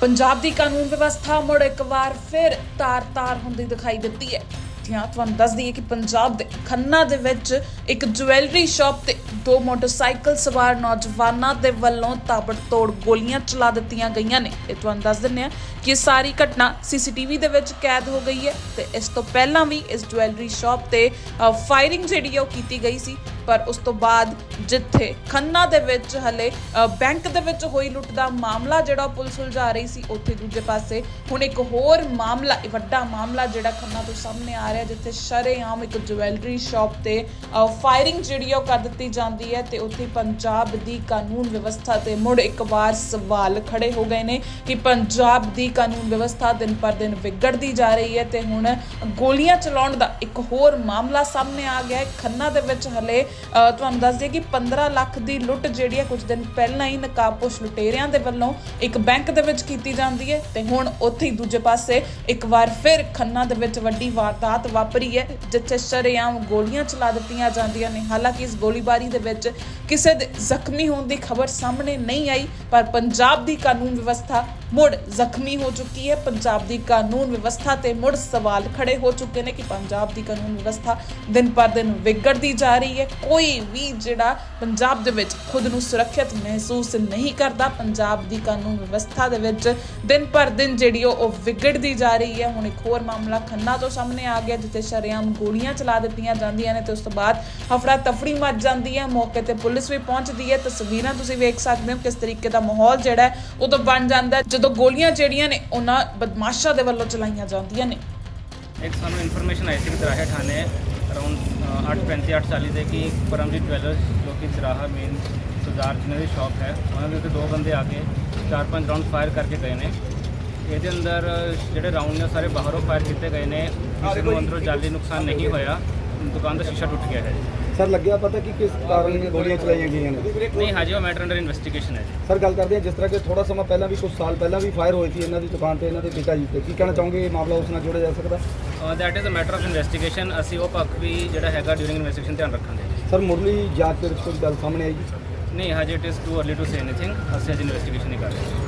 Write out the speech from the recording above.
ਪੰਜਾਬ ਦੀ ਕਾਨੂੰਨ ਵਿਵਸਥਾ ਮੁੜ ਇੱਕ ਵਾਰ ਫਿਰ ਤਾਰ-ਤਾਰ ਹੁੰਦੀ ਦਿਖਾਈ ਦਿੱਤੀ ਹੈ। ਜਾਂ ਤੁਹਾਨੂੰ ਦੱਸ ਦਈਏ ਕਿ ਪੰਜਾਬ ਦੇ ਖੰਨਾ ਦੇ ਵਿੱਚ ਇੱਕ ਜੁਐਲਰੀ ਸ਼ਾਪ ਤੇ ਦੋ ਮੋਟਰਸਾਈਕਲ ਸਵਾਰ ਨੌਜਵਾਨਾਂ ਦੇ ਵੱਲੋਂ ਤਾਬੜਤੋੜ ਗੋਲੀਆਂ ਚਲਾ ਦਿੱਤੀਆਂ ਗਈਆਂ ਨੇ। ਇਹ ਤੁਹਾਨੂੰ ਦੱਸ ਦਿੰਦੇ ਆ ਕਿ ਇਹ ਸਾਰੀ ਘਟਨਾ ਸੀਸੀਟੀਵੀ ਦੇ ਵਿੱਚ ਕੈਦ ਹੋ ਗਈ ਹੈ ਤੇ ਇਸ ਤੋਂ ਪਹਿਲਾਂ ਵੀ ਇਸ ਜੁਐਲਰੀ ਸ਼ਾਪ ਤੇ ਫਾਇਰਿੰਗ ਜਿਹੜੀ ਆ ਉਹ ਕੀਤੀ ਗਈ ਸੀ। ਪਰ ਉਸ ਤੋਂ ਬਾਅਦ ਜਿੱਥੇ ਖੰਨਾ ਦੇ ਵਿੱਚ ਹਲੇ ਬੈਂਕ ਦੇ ਵਿੱਚ ਹੋਈ ਲੁੱਟ ਦਾ ਮਾਮਲਾ ਜਿਹੜਾ ਉਹ ਪੁਲਿਸ ਉਲਝਾ ਰਹੀ ਸੀ, ਉੱਥੇ ਦੂਜੇ ਪਾਸੇ ਹੁਣ ਇੱਕ ਹੋਰ ਮਾਮਲਾ ਵੱਡਾ ਮਾਮਲਾ ਜਿਹੜਾ ਖੰਨਾ ਤੋਂ ਸਾਹਮਣੇ ਆ ਰਿਹਾ, ਜਿੱਥੇ ਸ਼ਰੇਆਮ ਇੱਕ ਜੁਐਲਰੀ ਸ਼ਾਪ ਤੇ ਫਾਇਰਿੰਗ ਜਿਹੜੀ ਆ ਉਹ ਕਰ ਦਿੱਤੀ ਜਾਂਦੀ ਹੈ ਤੇ ਉੱਥੇ ਪੰਜਾਬ ਦੀ ਕਾਨੂੰਨ ਵਿਵਸਥਾ ਤੇ ਮੁੜ ਇੱਕ ਵਾਰ ਸਵਾਲ ਖੜੇ ਹੋ ਗਏ ਨੇ ਕਿ ਪੰਜਾਬ ਦੀ ਕਾਨੂੰਨ ਵਿਵਸਥਾ ਦਿਨ ਪਰ ਦਿਨ ਵਿਗੜਦੀ ਜਾ ਰਹੀ ਹੈ ਤੇ ਹੁਣ ਗੋਲੀਆਂ ਚਲਾਉਣ ਦਾ ਇੱਕ ਹੋਰ ਮਾਮਲਾ ਸਾਹਮਣੇ ਆ ਗਿਆ ਹੈ। ਖੰਨਾ ਦੇ ਵਿੱਚ ਹਲੇ ਤੁਹਾਨੂੰ ਦੱਸ ਦਈਏ ਕਿ 15 ਲੱਖ ਦੀ ਲੁੱਟ ਜਿਹੜੀ ਹੈ ਕੁਝ ਦਿਨ ਪਹਿਲਾਂ ਹੀ ਨਕਾਬਪੋਸ਼ ਲੁਟੇਰਿਆਂ ਦੇ ਵੱਲੋਂ ਇੱਕ ਬੈਂਕ ਦੇ ਵਿੱਚ ਕੀਤੀ ਜਾਂਦੀ ਹੈ ਤੇ ਹੁਣ ਉੱਥੇ ਹੀ ਦੂਜੇ ਪਾਸੇ ਇੱਕ ਵਾਰ ਫਿਰ ਖੰਨਾ ਦੇ ਵਿੱਚ ਵੱਡੀ ਵਾਰਦਾਤ ਵਾਪਰੀ ਹੈ, ਜਿੱਥੇ ਸ਼ਰੇਆਮ ਗੋਲੀਆਂ ਚਲਾ ਦਿੱਤੀਆਂ ਜਾਂਦੀਆਂ ਨੇ। ਹਾਲਾਂਕਿ ਇਸ ਗੋਲੀਬਾਰੀ ਦੇ ਵਿੱਚ ਕਿਸੇ ਦੇ ਜ਼ਖਮੀ ਹੋਣ ਦੀ ਖਬਰ ਸਾਹਮਣੇ ਨਹੀਂ ਆਈ, ਪਰ ਪੰਜਾਬ ਦੀ ਕਾਨੂੰਨ ਵਿਵਸਥਾ ਮੁੜ ਜ਼ਖਮੀ ਹੋ ਚੁੱਕੀ ਹੈ। ਪੰਜਾਬ ਦੀ ਕਾਨੂੰਨ ਵਿਵਸਥਾ ਤੇ ਮੁੜ ਸਵਾਲ ਖੜੇ ਹੋ ਚੁੱਕੇ ਨੇ ਕਿ ਪੰਜਾਬ ਦੀ ਕਾਨੂੰਨ ਵਿਵਸਥਾ ਦਿਨ ਪਰ ਦਿਨ ਵਿਗੜਦੀ ਜਾ ਰਹੀ ਹੈ। ਕੋਈ ਵੀ ਜਿਹੜਾ ਪੰਜਾਬ ਦੇ ਵਿੱਚ ਖੁਦ ਨੂੰ ਸੁਰੱਖਿਅਤ ਮਹਿਸੂਸ ਨਹੀਂ ਕਰਦਾ, ਪੰਜਾਬ ਦੀ ਕਾਨੂੰਨ ਵਿਵਸਥਾ ਦੇ ਵਿੱਚ ਦਿਨ ਪਰ ਦਿਨ ਜਿਹੜੀ ਉਹ ਵਿਗੜਦੀ ਜਾ ਰਹੀ ਹੈ। ਹੁਣ ਇੱਕ ਹੋਰ ਮਾਮਲਾ ਖੰਨਾ ਤੋਂ ਸਾਹਮਣੇ ਆ ਗਿਆ, ਜਿੱਥੇ ਸ਼ਰੇਆਮ ਗੋਲੀਆਂ ਚਲਾ ਦਿੱਤੀਆਂ ਜਾਂਦੀਆਂ ਨੇ ਤੇ ਉਸ ਤੋਂ ਬਾਅਦ ਹਫੜਾ ਤਫੜੀ ਮਚ ਜਾਂਦੀ ਹੈ। ਮੌਕੇ ਤੇ ਪੁਲਿਸ ਵੀ ਪਹੁੰਚਦੀ ਹੈ। ਤਸਵੀਰਾਂ ਤੁਸੀਂ ਵੇਖ ਸਕਦੇ ਹੋ ਕਿਸ ਤਰੀਕੇ ਦਾ ਮਾਹੌਲ ਜਿਹੜਾ ਹੈ ਉਹ ਤਾਂ ਬਣ ਜਾਂਦਾ ਜਦੋਂ ਗੋਲੀਆਂ ਜਿਹੜੀਆਂ ਨੇ, ਉਹਨਾਂ ਬਦਮਾਸ਼ਾਂ ਦੇ ਵੱਲੋਂ ਚਲਾਈਆਂ ਜਾਂਦੀਆਂ ਨੇ। ਇੱਕ ਸਾਨੂੰ ਇਨਫੋਰਮੇਸ਼ਨ ਆਈ ਸੀ ਕਿ ਦਰਾਹੇ ਥਾਣੇ ਅਰਾਊਂਡ 8:35 8:40 ਦੇ ਕਿ ਪਰਮਜੀਤ ਜਵੈਲਰਸ ਜੋ ਕਿ ਦਰਾਹਾ ਮੇਨ ਸੁਜ਼ਾਰ ਜਿਹਨਾਂ ਦੀ ਸ਼ਾਪ ਹੈ, ਉਹਨਾਂ ਦੇ ਉੱਤੇ ਦੋ ਬੰਦੇ ਆ ਕੇ ਚਾਰ ਪੰਜ ਰਾਉਂਡ ਫਾਇਰ ਕਰਕੇ ਗਏ ਨੇ। ਇਹਦੇ ਅੰਦਰ ਜਿਹੜੇ ਰਾਉਂਡ ਨੇ ਉਹ ਸਾਰੇ ਬਾਹਰੋਂ ਫਾਇਰ ਕੀਤੇ ਗਏ ਨੇ, ਕਿਸੇ ਨੂੰ ਅੰਦਰੋਂ ਜਾਲੀ ਨੁਕਸਾਨ ਨਹੀਂ ਹੋਇਆ, ਦੁਕਾਨ ਦਾ ਸ਼ੀਸ਼ਾ ਟੁੱਟ ਗਿਆ ਹੈ। ਸਰ ਲੱਗਿਆ ਪਤਾ ਕਿ ਕਿਸ ਕਾਰਨ ਇਹ ਗੋਲੀਆਂ ਚਲਾਈਆਂ ਗਈਆਂ ਨੇ? ਨਹੀਂ ਹਜੇ ਉਹ ਮੈਟਰ ਅੰਡਰ ਇਨਵੈਸਟੀਗੇਸ਼ਨ ਹੈ ਜੀ। ਸਰ ਗੱਲ ਕਰਦੇ ਹਾਂ ਜਿਸ ਤਰ੍ਹਾਂ ਕਿ ਥੋੜਾ ਸਮਾਂ ਪਹਿਲਾਂ ਵੀ ਕੁਝ ਸਾਲ ਪਹਿਲਾਂ ਵੀ ਫਾਇਰ ਹੋਈ ਸੀ ਇਹਨਾਂ ਦੀ ਦੁਕਾਨ ਤੇ ਇਹਨਾਂ ਦੇ ਪਿਤਾ ਜੀ ਤੇ। ਕੀ ਕਹਿਣਾ ਚਾਹੋਗੇ ਇਹ ਮਾਮਲਾ ਉਸ ਨਾਲ ਜੋੜਿਆ ਜਾ ਸਕਦਾ? That is a matter of investigation ਅਸੀਂ ਉਹ ਪੱਖ ਵੀ ਜਿਹੜਾ ਹੈਗਾ ਡਿਊਰਿੰਗ ਇਨਵੈਸਟੀਗੇਸ਼ਨ ਧਿਆਨ ਰੱਖਾਂਗੇ ਸਰ ਮੁੱਢਲੀ ਜਾਂਚ ਦੇ ਵਿੱਚ ਕੋਈ ਗੱਲ ਸਾਹਮਣੇ ਆਈ ਜੀ? ਨਹੀਂ ਹਜੇ it is too early to say anything ਅਸੀਂ ਅਜੇ ਇਨਵੈਸਟੀਗੇਸ਼ਨ ਨਹੀਂ ਕਰ ਰਹੇ।